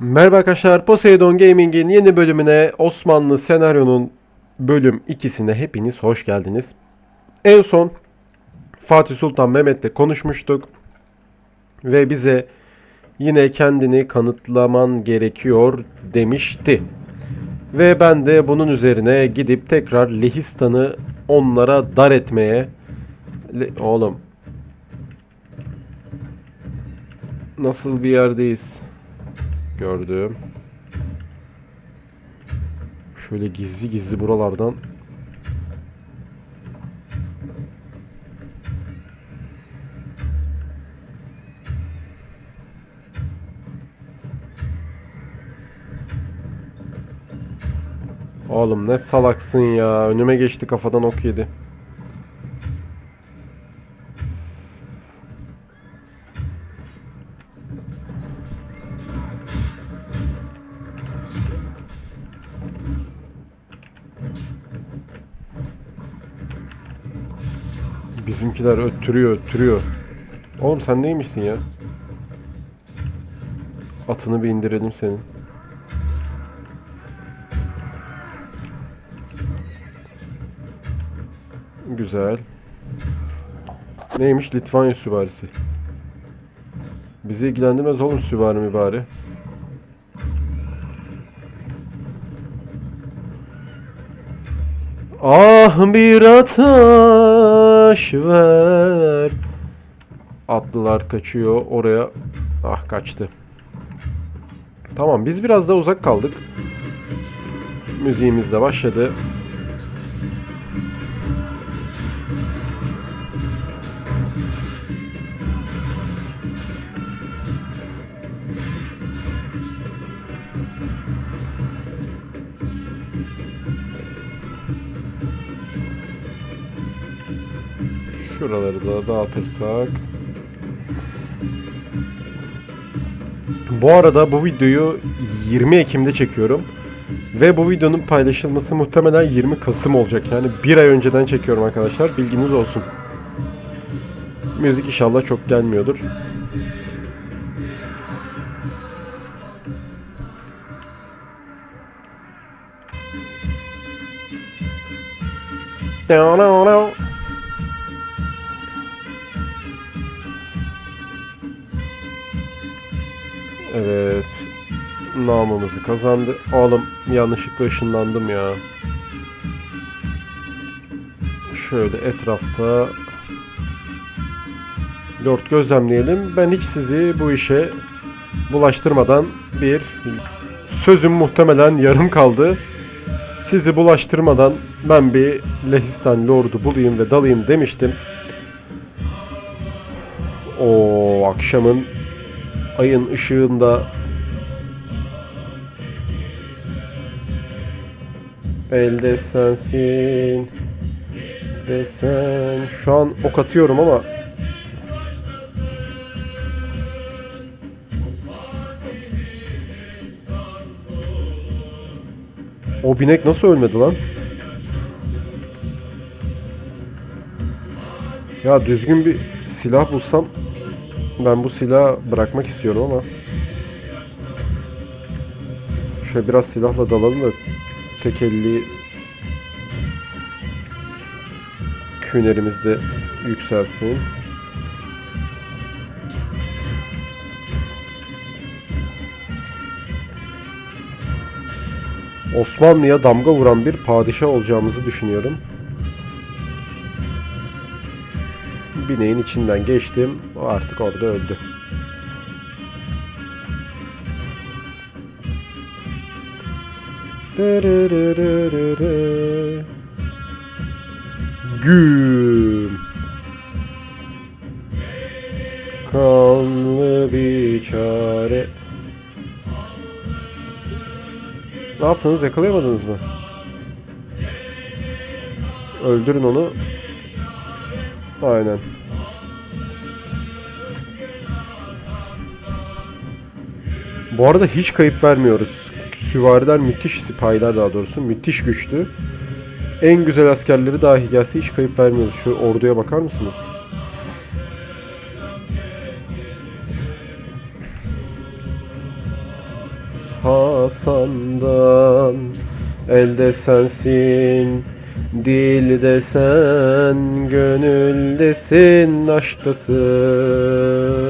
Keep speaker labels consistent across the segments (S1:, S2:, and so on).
S1: Merhaba arkadaşlar, Poseidon Gaming'in yeni bölümüne Osmanlı senaryonun bölüm 2'sine hepiniz hoş geldiniz. En son Fatih Sultan Mehmet'le konuşmuştuk ve bize yine kendini kanıtlaman gerekiyor demişti. Ve ben de bunun üzerine gidip tekrar Lehistan'ı onlara dar etmeye Le- oğlum nasıl bir yerdeyiz? Gördüm. Şöyle gizli gizli buralardan Oğlum ne salaksın ya. Önüme geçti kafadan ok yedi. Bizimkiler öttürüyor öttürüyor. Oğlum sen neymişsin ya? Atını bir indirelim senin. Güzel. Neymiş? Litvanya süvarisi. Bizi ilgilendirmez oğlum süvari mi bari? Ah bir ataş ver. Atlılar kaçıyor oraya. Ah kaçtı. Tamam biz biraz da uzak kaldık. Müziğimiz de başladı. Şuraları da dağıtırsak. Bu arada bu videoyu 20 Ekim'de çekiyorum. Ve bu videonun paylaşılması muhtemelen 20 Kasım olacak. Yani bir ay önceden çekiyorum arkadaşlar. Bilginiz olsun. Müzik inşallah çok gelmiyordur. Evet. Namımızı kazandı. Oğlum yanlışlıkla ışınlandım ya. Şöyle etrafta Lord gözlemleyelim. Ben hiç sizi bu işe bulaştırmadan bir sözüm muhtemelen yarım kaldı. Sizi bulaştırmadan ben bir Lehistan Lord'u bulayım ve dalayım demiştim. O akşamın ayın ışığında. Elde sensin desen. Şu an ok atıyorum ama. O binek nasıl ölmedi lan? Ya düzgün bir silah bulsam ben bu silahı bırakmak istiyorum ama şöyle biraz silahla dalalım da tek elli künerimiz de yükselsin. Osmanlı'ya damga vuran bir padişah olacağımızı düşünüyorum. Bineğin içinden geçtim. O artık orada öldü. Güm. Kanlı bir çare. Ne yaptınız? Yakalayamadınız mı? Öldürün onu. Aynen. Bu arada hiç kayıp vermiyoruz. Süvariler müthiş, sipahiler daha doğrusu müthiş güçlü. En güzel askerleri dahi gelse hiç kayıp vermiyoruz. Şu orduya bakar mısınız? Hasan'dan Elde sensin Dilde sen Gönüldesin Aşktasın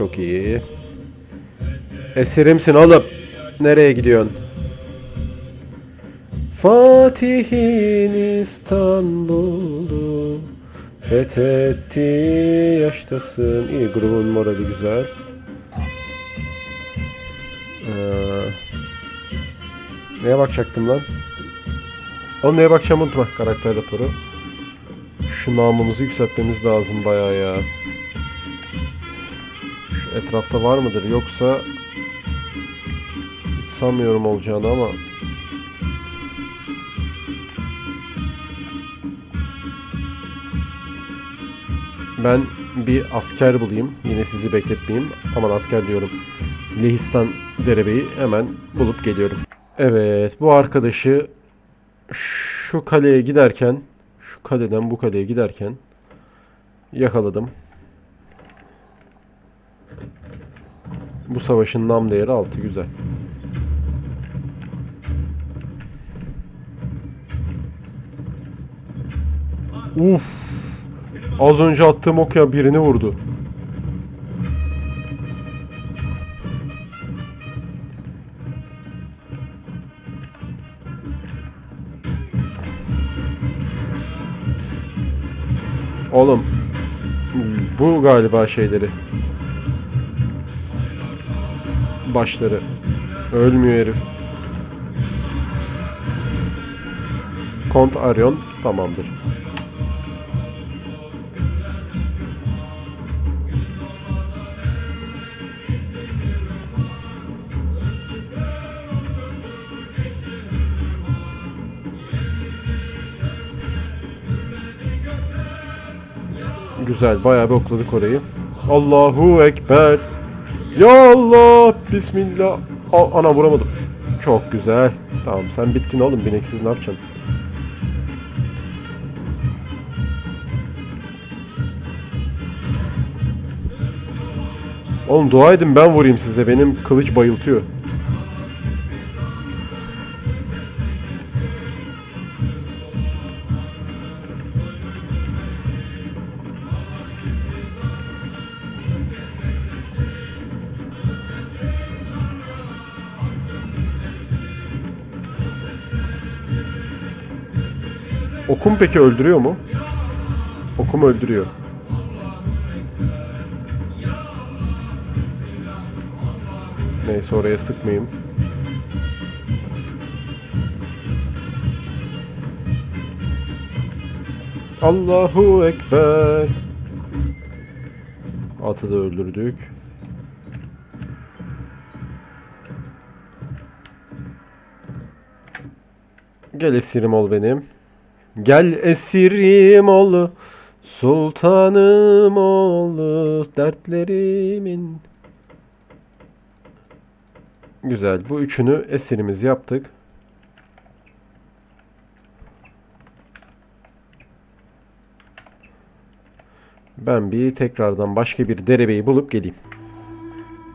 S1: Çok iyi Esirimsin oğlum Nereye gidiyorsun? Fatih'in İstanbul'u fethetti yaştasın. İyi grubun morali güzel. Ee, neye bakacaktım lan? Oğlum neye bakacağımı unutma karakter raporu. Şu namımızı yükseltmemiz lazım bayağı ya. Etrafta var mıdır yoksa sanmıyorum olacağını ama Ben bir asker bulayım. Yine sizi bekletmeyeyim. Aman asker diyorum. Lehistan derebeyi hemen bulup geliyorum. Evet bu arkadaşı şu kaleye giderken şu kaleden bu kaleye giderken yakaladım. Bu savaşın nam değeri 6 güzel. Uf. Az önce attığım ok ya birini vurdu. Oğlum bu galiba şeyleri. Başları. Ölmüyor herif. Kont Arion tamamdır. Güzel bayağı bir okladık orayı. Allahu Ekber. Ya Allah. Bismillah. Aa, ana vuramadım. Çok güzel. Tamam sen bittin oğlum bineksiz ne yapacaksın? Oğlum dua edin ben vurayım size. Benim kılıç bayıltıyor. Okum peki öldürüyor mu? Okum öldürüyor. Neyse oraya sıkmayayım. Allahu Ekber. Atı da öldürdük. Gel esirim ol benim. Gel esirim ol. Sultanım ol dertlerimin. Güzel. Bu üçünü esirimiz yaptık. Ben bir tekrardan başka bir derebeyi bulup geleyim.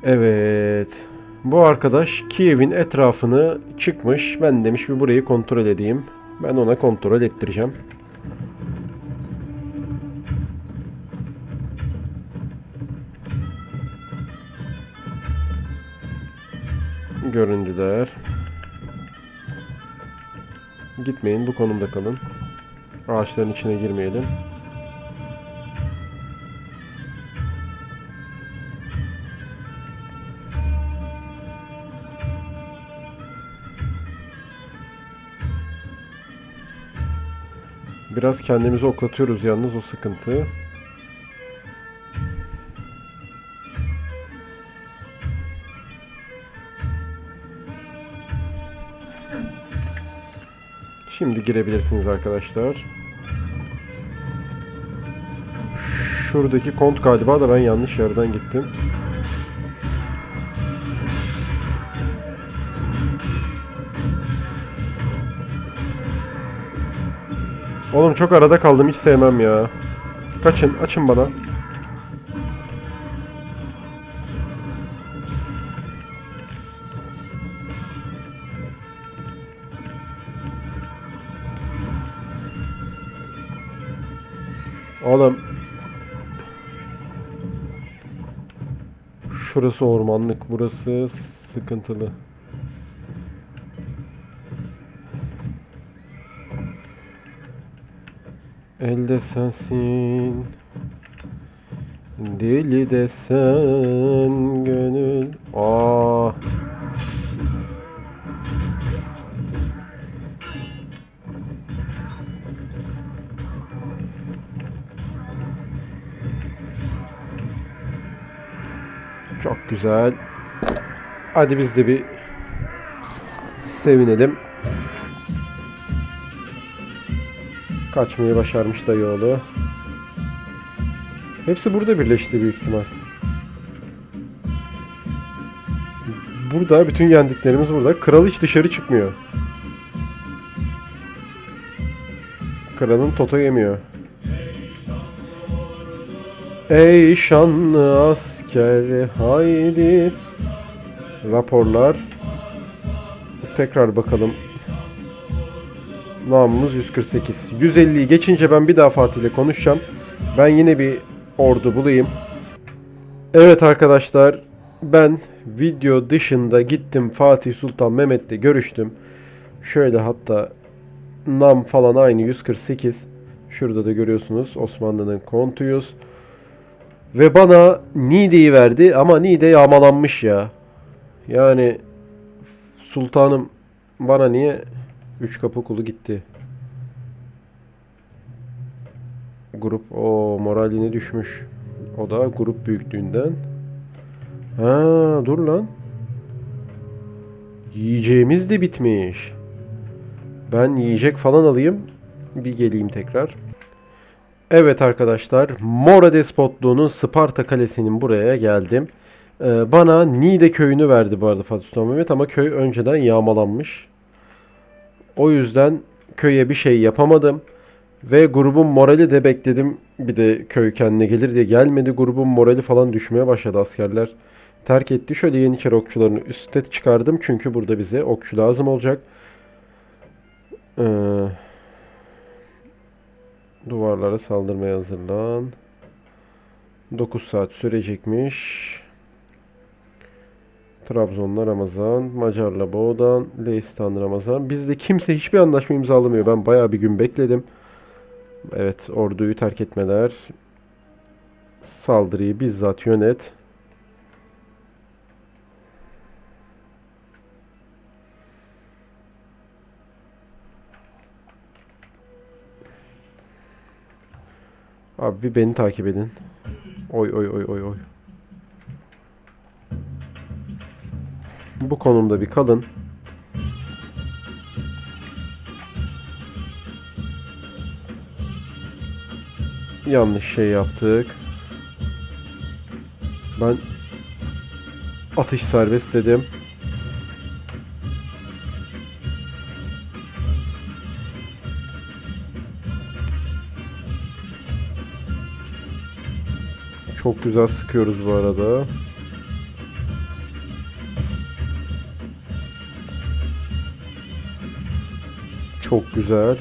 S1: Evet. Bu arkadaş Kiev'in etrafını çıkmış. Ben demiş bir burayı kontrol edeyim. Ben ona kontrol ettireceğim. Göründüler. Gitmeyin bu konumda kalın. Ağaçların içine girmeyelim. Biraz kendimizi oklatıyoruz yalnız o sıkıntı. Şimdi girebilirsiniz arkadaşlar. Şuradaki kont galiba da ben yanlış yerden gittim. Oğlum çok arada kaldım hiç sevmem ya. Kaçın açın bana. Oğlum. Şurası ormanlık burası sıkıntılı. Elde sensin. Deli de sen gönül. Aa. Çok güzel. Hadi biz de bir sevinelim. Kaçmayı başarmış dayıoğlu. Hepsi burada birleşti büyük ihtimal. Burada bütün yendiklerimiz burada. Kral hiç dışarı çıkmıyor. Kralın toto yemiyor. Ey şanlı asker haydi. Raporlar. Tekrar bakalım. Namımız 148. 150'yi geçince ben bir daha Fatih ile konuşacağım. Ben yine bir ordu bulayım. Evet arkadaşlar. Ben video dışında gittim Fatih Sultan Mehmet'le görüştüm. Şöyle hatta nam falan aynı 148. Şurada da görüyorsunuz Osmanlı'nın kontuyuz. Ve bana Niğde'yi verdi ama Niğde yağmalanmış ya. Yani sultanım bana niye üç kapı kulu gitti? Grup o moral yine düşmüş. O da grup büyüklüğünden. Ha dur lan. Yiyeceğimiz de bitmiş. Ben yiyecek falan alayım. Bir geleyim tekrar. Evet arkadaşlar, Mora Despotluğu'nun Sparta Kalesi'nin buraya geldim. Ee, bana Niğde köyünü verdi bu arada Fatih Sultan Mehmet ama köy önceden yağmalanmış. O yüzden köye bir şey yapamadım. Ve grubun morali de bekledim. Bir de köy kendine gelir diye gelmedi. Grubun morali falan düşmeye başladı askerler. Terk etti. Şöyle Yeniçeri okçularını üste çıkardım. Çünkü burada bize okçu lazım olacak. Ee, Duvarlara saldırmaya hazırlan. 9 saat sürecekmiş. Trabzon'la Ramazan, Macar'la Boğdan, Leistan Ramazan. Bizde kimse hiçbir anlaşma imzalamıyor. Ben bayağı bir gün bekledim. Evet, orduyu terk etmeler. Saldırıyı bizzat yönet. Abi beni takip edin. Oy oy oy oy oy. Bu konumda bir kalın. Yanlış şey yaptık. Ben atış serbest dedim. Çok güzel sıkıyoruz bu arada. Güzel.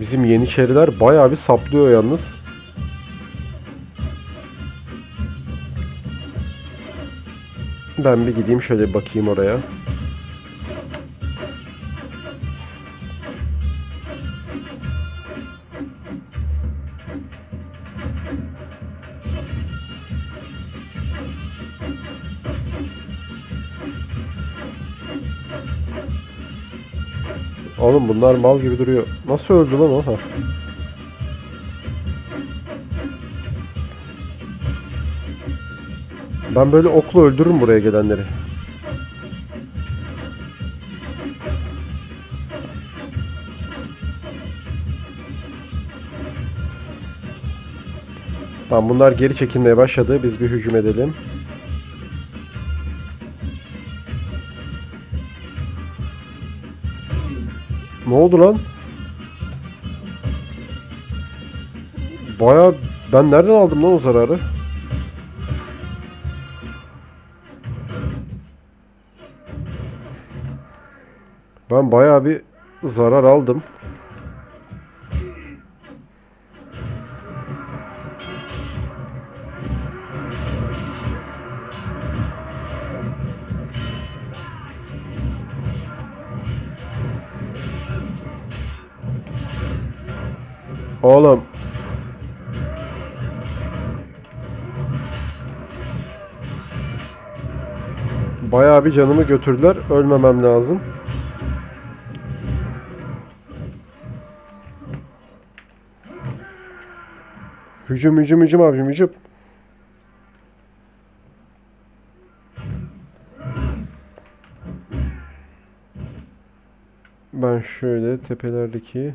S1: Bizim Yeniçeriler bayağı bir saplıyor yalnız. Ben bir gideyim şöyle bakayım oraya. Bunlar mal gibi duruyor. Nasıl öldü lan o? Ha. Ben böyle okla öldürürüm buraya gelenleri. Tamam bunlar geri çekilmeye başladı. Biz bir hücum edelim. Ne oldu lan? Baya ben nereden aldım lan o zararı? Ben baya bir zarar aldım. Oğlum. Bayağı bir canımı götürdüler. Ölmemem lazım. Hücum hücum hücum abicim hücum. Ben şöyle tepelerdeki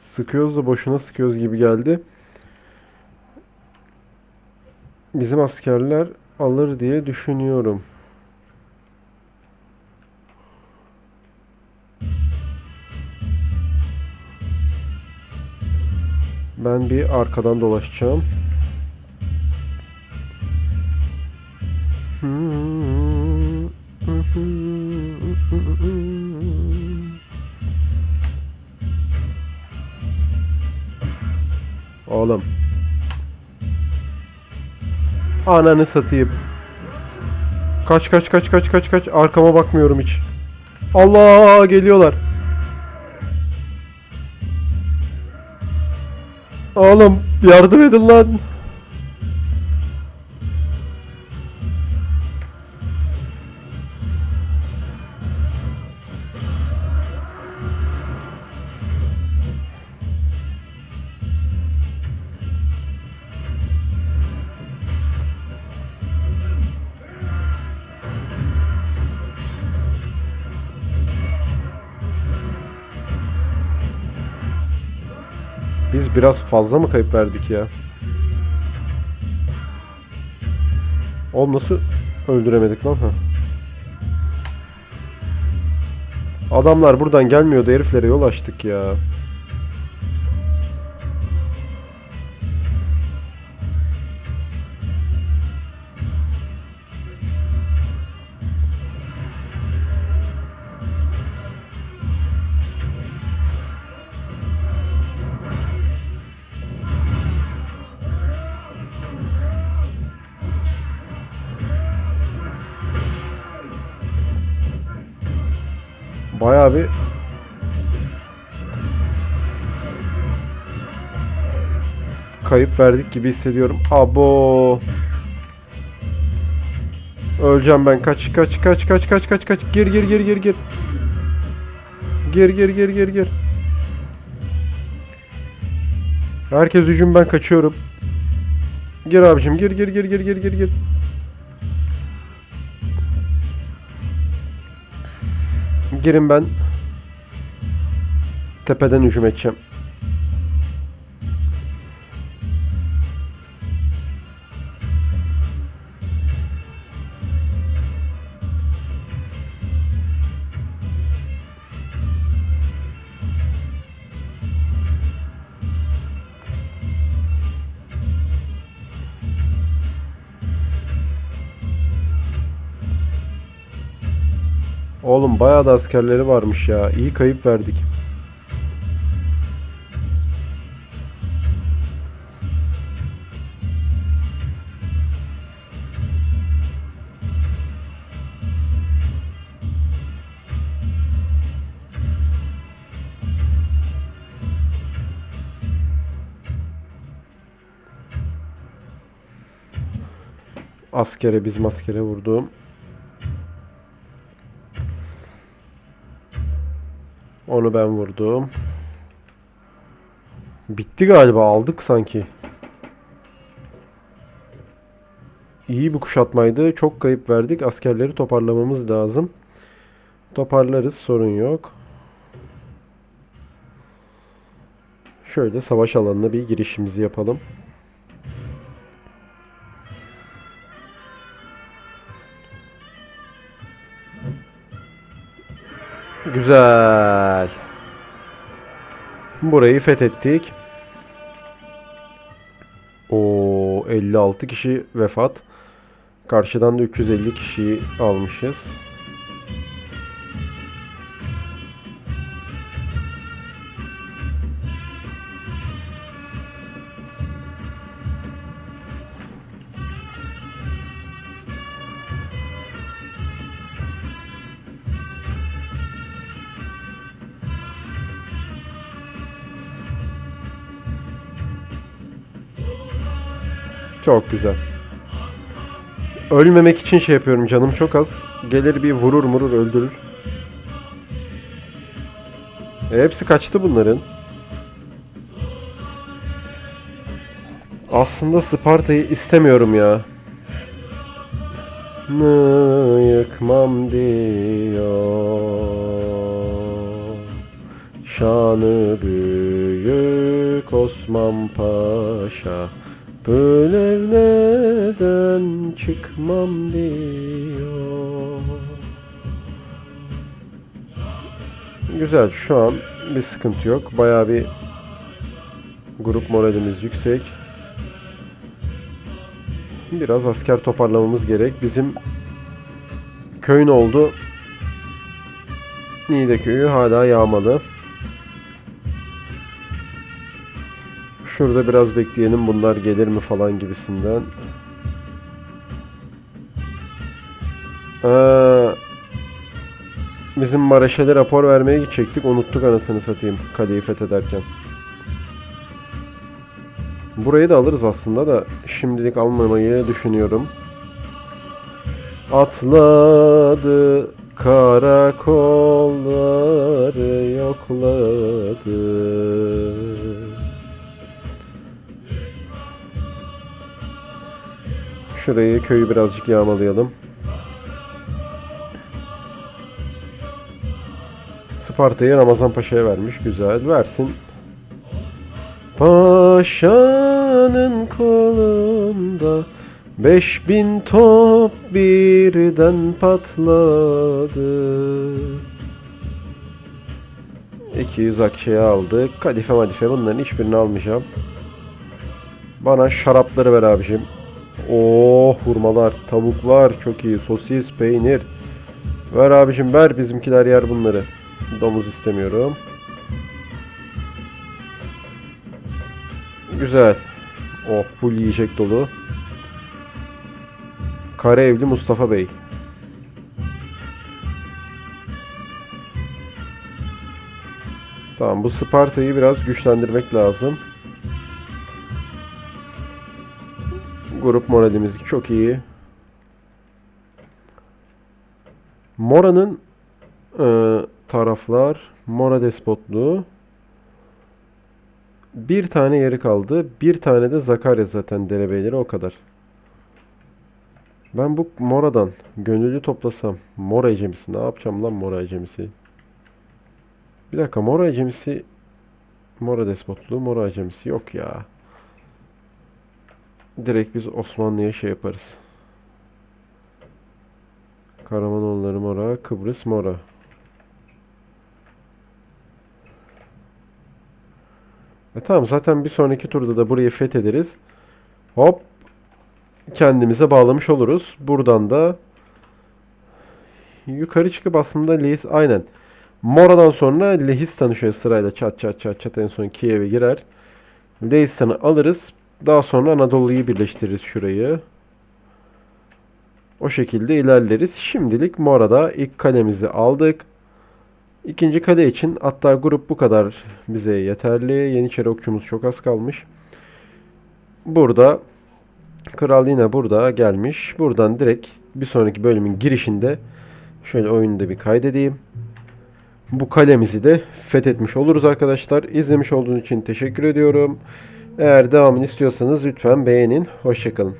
S1: Sıkıyoruz da boşuna sıkıyoruz gibi geldi. Bizim askerler alır diye düşünüyorum. Ben bir arkadan dolaşacağım. Oğlum. Ananı satayım. Kaç kaç kaç kaç kaç kaç. Arkama bakmıyorum hiç. Allah geliyorlar. Oğlum yardım edin lan. Biraz fazla mı kayıp verdik ya? Oğlum nasıl öldüremedik lan ha? Adamlar buradan gelmiyordu heriflere yol açtık ya. Bayağı bir kayıp verdik gibi hissediyorum. Abo. Öleceğim ben. Kaç kaç kaç kaç kaç kaç kaç. Gir gir gir gir gir. Gir gir gir gir gir. Herkes hücum ben kaçıyorum. Gir abicim gir gir gir gir gir gir gir. Girin ben. Tepeden hücum edeceğim. Oğlum bayağı da askerleri varmış ya. İyi kayıp verdik. Askere bizim askere vurdum. Onu ben vurdum. Bitti galiba aldık sanki. İyi bir kuşatmaydı. Çok kayıp verdik. Askerleri toparlamamız lazım. Toparlarız sorun yok. Şöyle savaş alanına bir girişimizi yapalım. Güzel. Burayı fethettik. O 56 kişi vefat. Karşıdan da 350 kişiyi almışız. Çok güzel. Ölmemek için şey yapıyorum canım çok az. Gelir bir vurur murur öldürür. E, hepsi kaçtı bunların. Aslında Sparta'yı istemiyorum ya. Nı yıkmam diyor. Şanı büyük Osman Paşa. Böyle neden çıkmam diyor. Güzel şu an bir sıkıntı yok. Bayağı bir grup moralimiz yüksek. Biraz asker toparlamamız gerek. Bizim köyün oldu. Niğde köyü hala yağmalı. Şurada biraz bekleyelim bunlar gelir mi falan gibisinden. Aa, bizim Maraşel'e rapor vermeye gidecektik. Unuttuk anasını satayım kaleyi fethederken. Burayı da alırız aslında da şimdilik almamayı düşünüyorum. Atladı karakolları yokladı. Şurayı köyü birazcık yağmalayalım. Sparta'yı Ramazan Paşa'ya vermiş. Güzel. Versin. Paşa'nın kolunda Beş bin top birden patladı. 200 akçeye aldık. Kadife madife bunların hiçbirini almayacağım. Bana şarapları ver abicim. Oh hurmalar, tavuklar çok iyi. Sosis, peynir. Ver abicim ver bizimkiler yer bunları. Domuz istemiyorum. Güzel. Oh full yiyecek dolu. Kare evli Mustafa Bey. Tamam bu Sparta'yı biraz güçlendirmek lazım. Grup moralimiz çok iyi. Mora'nın e, taraflar Mora despotluğu bir tane yeri kaldı. Bir tane de Zakarya zaten derebeyleri o kadar. Ben bu Mora'dan gönüllü toplasam Mora ecemisi ne yapacağım lan Mora ecemisi? Bir dakika Mora ecemisi Mora despotluğu Mora ecemisi yok ya. Direkt biz Osmanlı'ya şey yaparız. Karamanoğulları Mora, Kıbrıs Mora. E tamam zaten bir sonraki turda da burayı fethederiz. Hop. Kendimize bağlamış oluruz. Buradan da yukarı çıkıp aslında Lehis aynen. Mora'dan sonra Lehistan'ı şöyle sırayla çat çat çat çat en son Kiev'e girer. Lehistan'ı alırız. Daha sonra Anadolu'yu birleştiririz şurayı. O şekilde ilerleriz. Şimdilik Mora'da ilk kalemizi aldık. İkinci kale için hatta grup bu kadar bize yeterli. Yeniçeri okçumuz çok az kalmış. Burada kral yine burada gelmiş. Buradan direkt bir sonraki bölümün girişinde şöyle oyunu da bir kaydedeyim. Bu kalemizi de fethetmiş oluruz arkadaşlar. İzlemiş olduğunuz için teşekkür ediyorum. Eğer devamını istiyorsanız lütfen beğenin. Hoşçakalın.